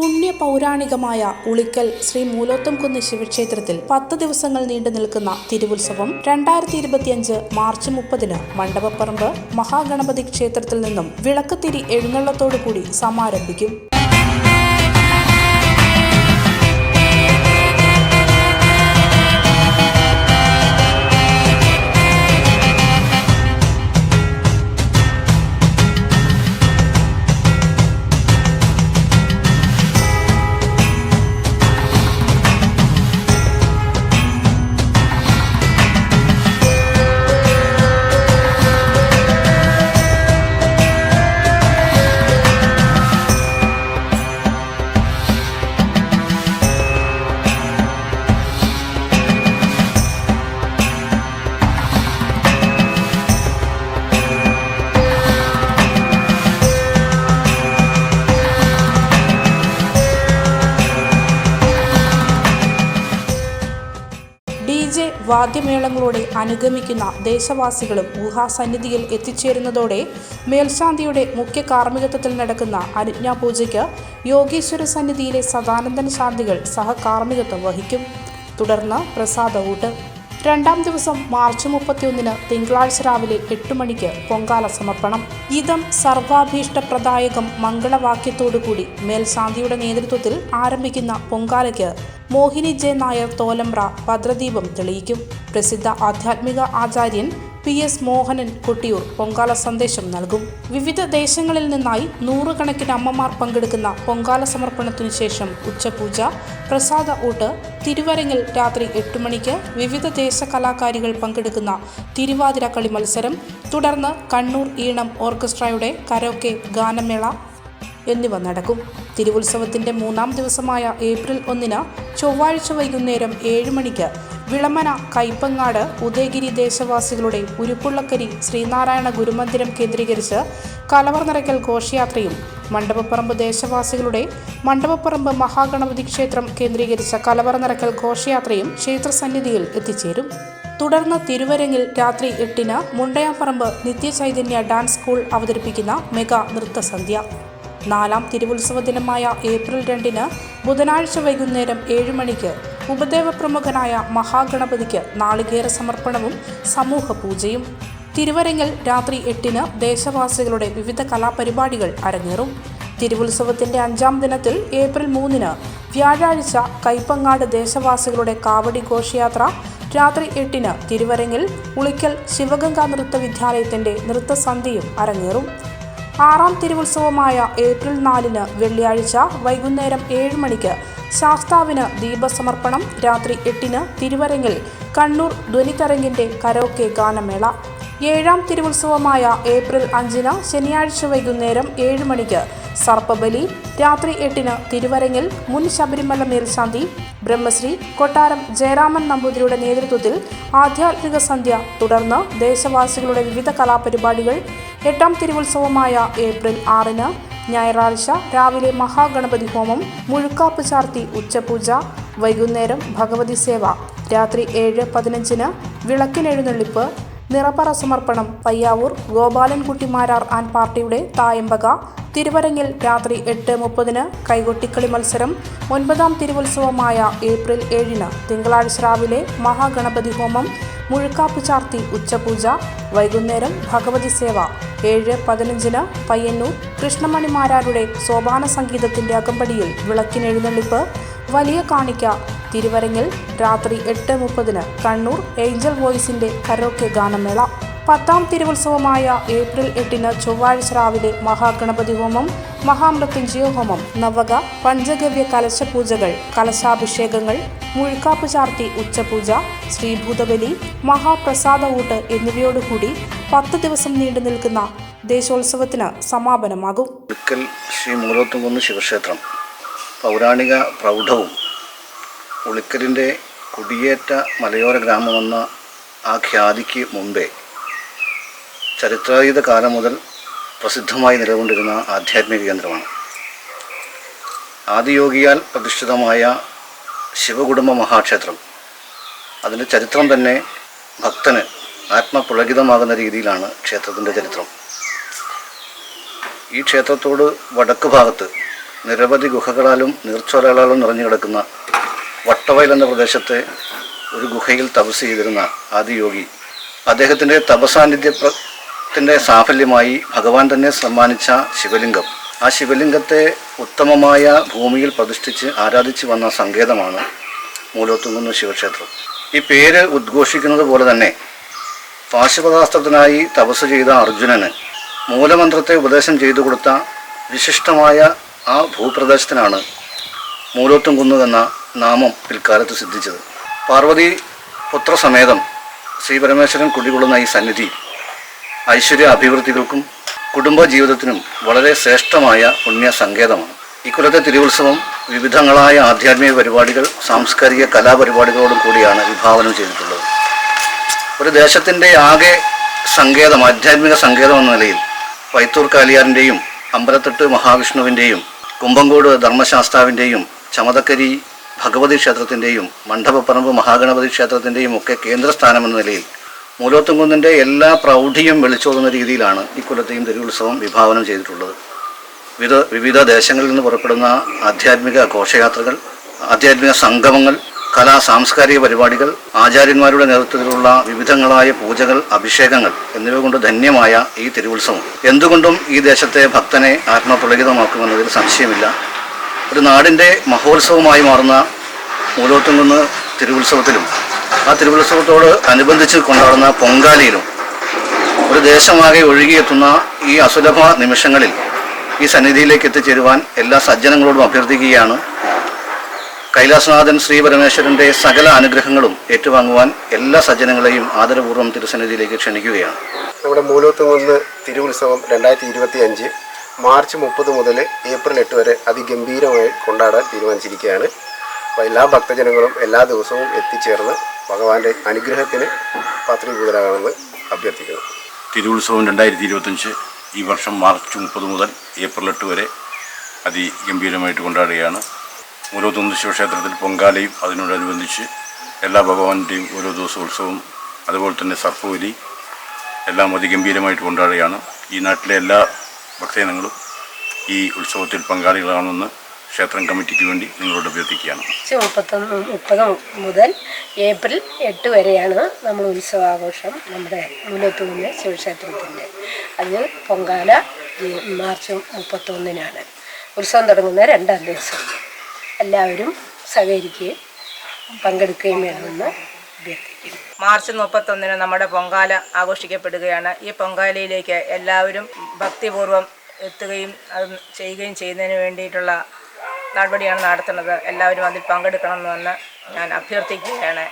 പുണ്യ പൗരാണികമായ ഉളിക്കൽ ശ്രീ മൂലോത്തംകുന്ന് ശിവക്ഷേത്രത്തിൽ പത്ത് ദിവസങ്ങൾ നീണ്ടു നിൽക്കുന്ന തിരുവുത്സവം രണ്ടായിരത്തി ഇരുപത്തിയഞ്ച് മാർച്ച് മുപ്പതിന് മണ്ഡപപ്പറമ്പ് മഹാഗണപതി ക്ഷേത്രത്തിൽ നിന്നും വിളക്കുതിരി എഴുന്നള്ളത്തോടുകൂടി സമാരംഭിക്കും. വാദ്യമേളങ്ങളോടെ അനുഗമിക്കുന്ന ദേശവാസികളും ഊഹാസന്നിധിയിൽ എത്തിച്ചേരുന്നതോടെ മേൽശാന്തിയുടെ മുഖ്യ കാർമ്മികത്വത്തിൽ നടക്കുന്ന അനുജ്ഞാപൂജയ്ക്ക് യോഗീശ്വര സന്നിധിയിലെ സദാനന്ദൻ ശാന്തികൾ സഹകാർമ്മികത്വം വഹിക്കും. തുടർന്ന് പ്രസാദ ഊട്ട്. രണ്ടാം ദിവസം മാർച്ച് മുപ്പത്തിയൊന്നിന് തിങ്കളാഴ്ച രാവിലെ എട്ട് മണിക്ക് പൊങ്കാല സമർപ്പണം. ഇതം സർവാഭീഷ്ടപ്രദായകം മംഗളവാക്യത്തോടുകൂടി മേൽശാന്തിയുടെ നേതൃത്വത്തിൽ ആരംഭിക്കുന്ന പൊങ്കാലയ്ക്ക് മോഹിനി ജെ നായർ തോലമ്ര ഭദ്രദീപം തെളിയിക്കും. പ്രസിദ്ധ ആധ്യാത്മിക ആചാര്യൻ പി എസ് മോഹനൻ കൊട്ടിയൂർ പൊങ്കാല സന്ദേശം നൽകും. വിവിധ ദേശങ്ങളിൽ നിന്നായി നൂറുകണക്കിന് അമ്മമാർ പങ്കെടുക്കുന്ന പൊങ്കാല സമർപ്പണത്തിനു ശേഷം ഉച്ചപൂജ പ്രസാദ ഊട്ട് തിരുവരങ്ങിൽ രാത്രി എട്ട് മണിക്ക് വിവിധ ദേശ കലാകാരികൾ പങ്കെടുക്കുന്ന തിരുവാതിര കളി മത്സരം തുടർന്ന് കണ്ണൂർ ഈണം ഓർക്കസ്ട്രയുടെ കരോക്കെ ഗാനമേള എന്നിവ നടക്കും. തിരുവുത്സവത്തിന്റെ മൂന്നാം ദിവസമായ ഏപ്രിൽ ഒന്നിന് ചൊവ്വാഴ്ച വൈകുന്നേരം ഏഴ് മണിക്ക് വിളമന കൈപ്പങ്ങാട് ഉദയഗിരി ദേശവാസികളുടെ ഉരുപ്പുള്ളക്കരി ശ്രീനാരായണ ഗുരുമന്ദിരം കേന്ദ്രീകരിച്ച് കലവർ നിറയ്ക്കൽ ഘോഷയാത്രയും മണ്ഡപപ്പറമ്പ് ദേശവാസികളുടെ മണ്ഡപപ്പറമ്പ് മഹാഗണപതി ക്ഷേത്രം കേന്ദ്രീകരിച്ച കലവർ നിറയ്ക്കൽ ഘോഷയാത്രയും ക്ഷേത്രസന്നിധിയിൽ എത്തിച്ചേരും. തുടർന്ന് തിരുവരങ്ങിൽ രാത്രി എട്ടിന് മുണ്ടയാപ്പറമ്പ് നിത്യചൈതന്യ ഡാൻസ് സ്കൂൾ അവതരിപ്പിക്കുന്ന മെഗാ നൃത്തസന്ധ്യ. നാലാം തിരുവുത്സവ ദിനമായ ഏപ്രിൽ രണ്ടിന് ബുധനാഴ്ച വൈകുന്നേരം ഏഴ് മണിക്ക് ഉപദേവ പ്രമുഖനായ മഹാഗണപതിക്ക് നാളികേര സമർപ്പണവും സമൂഹ പൂജയും. തിരുവരങ്ങിൽ രാത്രി എട്ടിന് ദേശവാസികളുടെ വിവിധ കലാപരിപാടികൾ അരങ്ങേറും. തിരുവുത്സവത്തിന്റെ അഞ്ചാം ദിനത്തിൽ ഏപ്രിൽ മൂന്നിന് വ്യാഴാഴ്ച കൈപ്പങ്ങാട് ദേശവാസികളുടെ കാവടി ഘോഷയാത്ര രാത്രി എട്ടിന് തിരുവരങ്ങിൽ ഉളിക്കൽ ശിവഗംഗാ നൃത്ത വിദ്യാലയത്തിന്റെ നൃത്തസന്ധ്യയും അരങ്ങേറും. ആറാം തിരുവുത്സവമായ ഏപ്രിൽ നാലിന് വെള്ളിയാഴ്ച വൈകുന്നേരം ഏഴ് മണിക്ക് ശാസ്താവിന് ദീപസമർപ്പണം രാത്രി എട്ടിന് തിരുവരങ്ങിൽ കണ്ണൂർ ധ്വനിതരംഗിന്റെ കരോക്കെ ഗാനമേള. ഏഴാം തിരുവുത്സവമായ ഏപ്രിൽ അഞ്ചിന് ശനിയാഴ്ച വൈകുന്നേരം ഏഴ് മണിക്ക് സർപ്പബലി രാത്രി എട്ടിന് തിരുവരങ്ങിൽ മുൻ ശബരിമല മേൽശാന്തി ബ്രഹ്മശ്രീ കൊട്ടാരം ജയരാമൻ നമ്പൂതിരിയുടെ നേതൃത്വത്തിൽ ആധ്യാത്മിക സന്ധ്യ തുടർന്ന് ദേശവാസികളുടെ വിവിധ കലാപരിപാടികൾ. എട്ടാം തിരുവുത്സവമായ ഏപ്രിൽ ആറിന് ഞായറാഴ്ച രാവിലെ മഹാഗണപതി ഹോമം മുഴുക്കാപ്പ് ചാർത്തി ഉച്ചപൂജ വൈകുന്നേരം ഭഗവതി സേവ രാത്രി ഏഴ് പതിനഞ്ചിന് വിളക്കിനെഴുന്നള്ളിപ്പ് നിറപ്പറ സമർപ്പണം പയ്യാവൂർ ഗോപാലൻകുട്ടിമാരാർ ആൻഡ് പാർട്ടിയുടെ തായമ്പക തിരുവരങ്ങിൽ രാത്രി എട്ട് മുപ്പതിന് കൈകൊട്ടിക്കളി മത്സരം ഒൻപതാം തിരുവുത്സവമായ ഏപ്രിൽ ഏഴിന് തിങ്കളാഴ്ച രാവിലെ മഹാഗണപതി ഹോമം മുഴുക്കാപ്പ് ചാർത്തി ഉച്ചപൂജ വൈകുന്നേരം ഭഗവതി സേവ ഏഴ് പതിനഞ്ചിന് പയ്യന്നൂർ കൃഷ്ണമണിമാരാരുടെ സോപാന സംഗീതത്തിന്റെ അകമ്പടിയിൽ വിളക്കിനെഴുന്നള്ളിപ്പ് വലിയ കാണിക്ക തിരുവരങ്ങിൽ രാത്രി എട്ട് മുപ്പതിന് കണ്ണൂർ ഏഞ്ചൽ വോയിസിന്റെ കരോക്കെ ഗാനമേള. പത്താം തിരുവുത്സവമായ ഏപ്രിൽ എട്ടിന് ചൊവ്വാഴ്ച രാവിലെ മഹാഗണപതി ഹോമം മഹാമൃത്യുഞ്ജയ ഹോമം നവക പഞ്ചഗവ്യ കലശപൂജകൾ കലശാഭിഷേകങ്ങൾ മുഴുക്കാപ്പ് ചാർത്തി ഉച്ചപൂജ ശ്രീഭൂതബലി മഹാപ്രസാദ ഊട്ട് എന്നിവയോടുകൂടി പത്ത് ദിവസം നീണ്ടു നിൽക്കുന്ന ദേശോത്സവത്തിന് സമാപനമാകും. ശ്രീ ശിവക്ഷേത്രം പൗരാണിക പ്രൗഢവും ഉളിക്കലിന്റെ കുടിയേറ്റ മലയോര ഗ്രാമമെന്ന ആ ഖ്യാതിക്ക് മുമ്പേ ചരിത്രാതീത കാലം മുതൽ പ്രസിദ്ധമായി നിലകൊണ്ടിരുന്ന ആധ്യാത്മിക കേന്ദ്രമാണ്. ആദിയോഗിയാൽ പ്രതിഷ്ഠിതമായ ശിവകുടുംബ മഹാക്ഷേത്രം. അതിന്റെ ചരിത്രം തന്നെ ഭക്തന് ആത്മപുളകിതമാകുന്ന രീതിയിലാണ് ക്ഷേത്രത്തിന്റെ ചരിത്രം. ഈ ക്ഷേത്രത്തോട് വടക്ക് ഭാഗത്ത് നിരവധി ഗുഹകളാലും നീർച്ചോലകളാലും നിറഞ്ഞു കിടക്കുന്ന വട്ടവയൽ എന്ന പ്രദേശത്തെ ഒരു ഗുഹയിൽ തപസ് ചെയ്തിരുന്ന ആദിയോഗി അദ്ദേഹത്തിന്റെ തപസാന്നിധ്യത്തിന്റെ സാഫല്യമായി ഭഗവാൻ തന്നെ സമ്മാനിച്ച ശിവലിംഗം. ആ ശിവലിംഗത്തെ ഉത്തമമായ ഭൂമിയിൽ പ്രതിഷ്ഠിച്ച് ആരാധിച്ചു വന്ന സങ്കേതമാണ് മൂലോത്തുങ്കുന്ന് ശിവക്ഷേത്രം. ഈ പേര് ഉദ്ഘോഷിക്കുന്നത് പോലെ തന്നെ പാശുപതാസ്ത്രത്തിനായി തപസ് ചെയ്ത അർജുനന് മൂലമന്ത്രത്തെ ഉപദേശം ചെയ്തു കൊടുത്ത വിശിഷ്ടമായ ആ ഭൂപ്രദേശത്തിനാണ് മൂലോത്തുംകുന്ന് എന്ന നാമം പിൽക്കാലത്ത് സിദ്ധിച്ചത്. പാർവതി പുത്രസമേതം ശ്രീ പരമേശ്വരൻ കുടികൊള്ളുന്ന ഈ സന്നിധി ഐശ്വര്യ അഭിവൃദ്ധികൾക്കും കുടുംബ ജീവിതത്തിനും വളരെ ശ്രേഷ്ഠമായ പുണ്യ സങ്കേതമാണ് ഇക്കൊല്ലത്തെ തിരുവുത്സവം വിവിധങ്ങളായ ആധ്യാത്മിക പരിപാടികൾ സാംസ്കാരിക കലാപരിപാടികളോടും കൂടിയാണ് വിഭാവനം ചെയ്തിട്ടുള്ളത്. ഒരു ദേശത്തിന്റെ ആകെ സങ്കേതം ആധ്യാത്മിക സങ്കേതം എന്ന നിലയിൽ വൈത്തൂർ കാലിയാറിന്റെയും അമ്പലത്തെട്ട് മഹാവിഷ്ണുവിന്റെയും കുമ്പങ്കോട് ധർമ്മശാസ്താവിന്റെയും ചമതക്കരി ഭഗവതി ക്ഷേത്രത്തിന്റെയും മണ്ഡപപ്പറമ്പ് മഹാഗണപതി ക്ഷേത്രത്തിന്റെയും ഒക്കെ കേന്ദ്രസ്ഥാനം എന്ന നിലയിൽ മൂലോത്തുംകുന്നിന്റെ എല്ലാ പ്രൗഢിയും വിളിച്ചോതുന്ന രീതിയിലാണ് ഇക്കൊല്ലത്തെയും തിരുവുത്സവം വിഭാവനം ചെയ്തിട്ടുള്ളത്. വിവിധ വിവിധ ദേശങ്ങളിൽ നിന്ന് പുറപ്പെടുന്ന ആധ്യാത്മിക ഘോഷയാത്രകൾ ആധ്യാത്മിക സംഗമങ്ങൾ കലാ സാംസ്കാരിക പരിപാടികൾ ആചാര്യന്മാരുടെ നേതൃത്വത്തിലുള്ള വിവിധങ്ങളായ പൂജകൾ അഭിഷേകങ്ങൾ എന്നിവ കൊണ്ട് ധന്യമായ ഈ തിരുവുത്സവം. എന്തുകൊണ്ടും ഈ ദേശത്തെ ഭക്തനെ ആത്മപുളകിതമാക്കുമെന്നതിൽ സംശയമില്ല. ഒരു നാടിന്റെ മഹോത്സവമായി മാറുന്ന മൂലോത്തുംകുന്ന് തിരുവുത്സവത്തിലും ആ തിരുവുത്സവത്തോട് അനുബന്ധിച്ച് കൊണ്ടാടുന്ന പൊങ്കാലയിലും ഒരു ദേശമാകെ ഒഴുകിയെത്തുന്ന ഈ അസുലഭ നിമിഷങ്ങളിൽ ഈ സന്നിധിയിലേക്ക് എത്തിച്ചേരുവാൻ എല്ലാ സജ്ജനങ്ങളോടും അഭ്യർത്ഥിക്കുകയാണ്. കൈലാസനാഥൻ ശ്രീ പരമേശ്വരന്റെ സകല അനുഗ്രഹങ്ങളും ഏറ്റുവാങ്ങുവാൻ എല്ലാ സജ്ജനങ്ങളെയും ആദരപൂർവം തിരുസന്നിധിയിലേക്ക് ക്ഷണിക്കുകയാണ്. നമ്മുടെ മൂലോത്തുകുന്ന് തിരുവുത്സവം രണ്ടായിരത്തി ഇരുപത്തി അഞ്ച് മാർച്ച് മുപ്പത് മുതൽ ഏപ്രിൽ എട്ട് വരെ അതിഗംഭീരമായി കൊണ്ടാടാൻ തീരുമാനിച്ചിരിക്കുകയാണ്. അപ്പോൾ എല്ലാ ഭക്തജനങ്ങളും എല്ലാ ദിവസവും എത്തിച്ചേർന്ന് ഭഗവാന്റെ അനുഗ്രഹത്തിന് പാത്രീഭൂതരാകണമെന്ന് അഭ്യർത്ഥിക്കുന്നു. തിരുവുത്സവം രണ്ടായിരത്തി ഇരുപത്തഞ്ച് ഈ വർഷം മാർച്ച് മുപ്പത് മുതൽ ഏപ്രിൽ എട്ട് വരെ അതിഗംഭീരമായിട്ട് കൊണ്ടാടുകയാണ്. ഓരോ മൂലോത്തുന്ന് ശിവക്ഷേത്രത്തിൽ പൊങ്കാലയും അതിനോടനുബന്ധിച്ച് എല്ലാ ഭഗവാന്റെയും ഓരോ ദിവസവും ഉത്സവവും അതുപോലെ തന്നെ സർപ്പവലി എല്ലാം അതിഗംഭീരമായിട്ട് കൊണ്ടാടുകയാണ്. ഈ നാട്ടിലെ എല്ലാ ഭക്തജനങ്ങളും ഈ ഉത്സവത്തിൽ പങ്കാളികളാണെന്ന് ക്ഷേത്രം കമ്മിറ്റിക്ക് വേണ്ടി നിങ്ങളോട് അഭ്യർത്ഥിക്കുകയാണ്. മുപ്പത്തൊന്ന് മുപ്പത് മുതൽ ഏപ്രിൽ എട്ട് വരെയാണ് നമ്മൾ ഉത്സവാഘോഷം നമ്മുടെ മൂലത്തുകുന്ന് ശിവക്ഷേത്രത്തിന്റെ. അതിൽ പൊങ്കാല മാർച്ച് മുപ്പത്തൊന്നിനാണ്. ഉത്സവം തുടങ്ങുന്ന രണ്ടാം ദിവസം. എല്ലാവരും സഹകരിക്കുകയും പങ്കെടുക്കുകയും വേണമെന്ന് അഭ്യർത്ഥിക്കുന്നു. മാർച്ച് മുപ്പത്തൊന്നിന് നമ്മുടെ പൊങ്കാല ആഘോഷിക്കപ്പെടുകയാണ്. ഈ പൊങ്കാലയിലേക്ക് എല്ലാവരും ഭക്തിപൂർവം എത്തുകയും അത് ചെയ്യുകയും ചെയ്യുന്നതിന് വേണ്ടിയിട്ടുള്ള നടപടിയാണ് നടത്തുന്നത്. എല്ലാവരും അതിൽ പങ്കെടുക്കണമെന്ന് ഞാൻ അഭ്യർത്ഥിക്കുകയാണ്.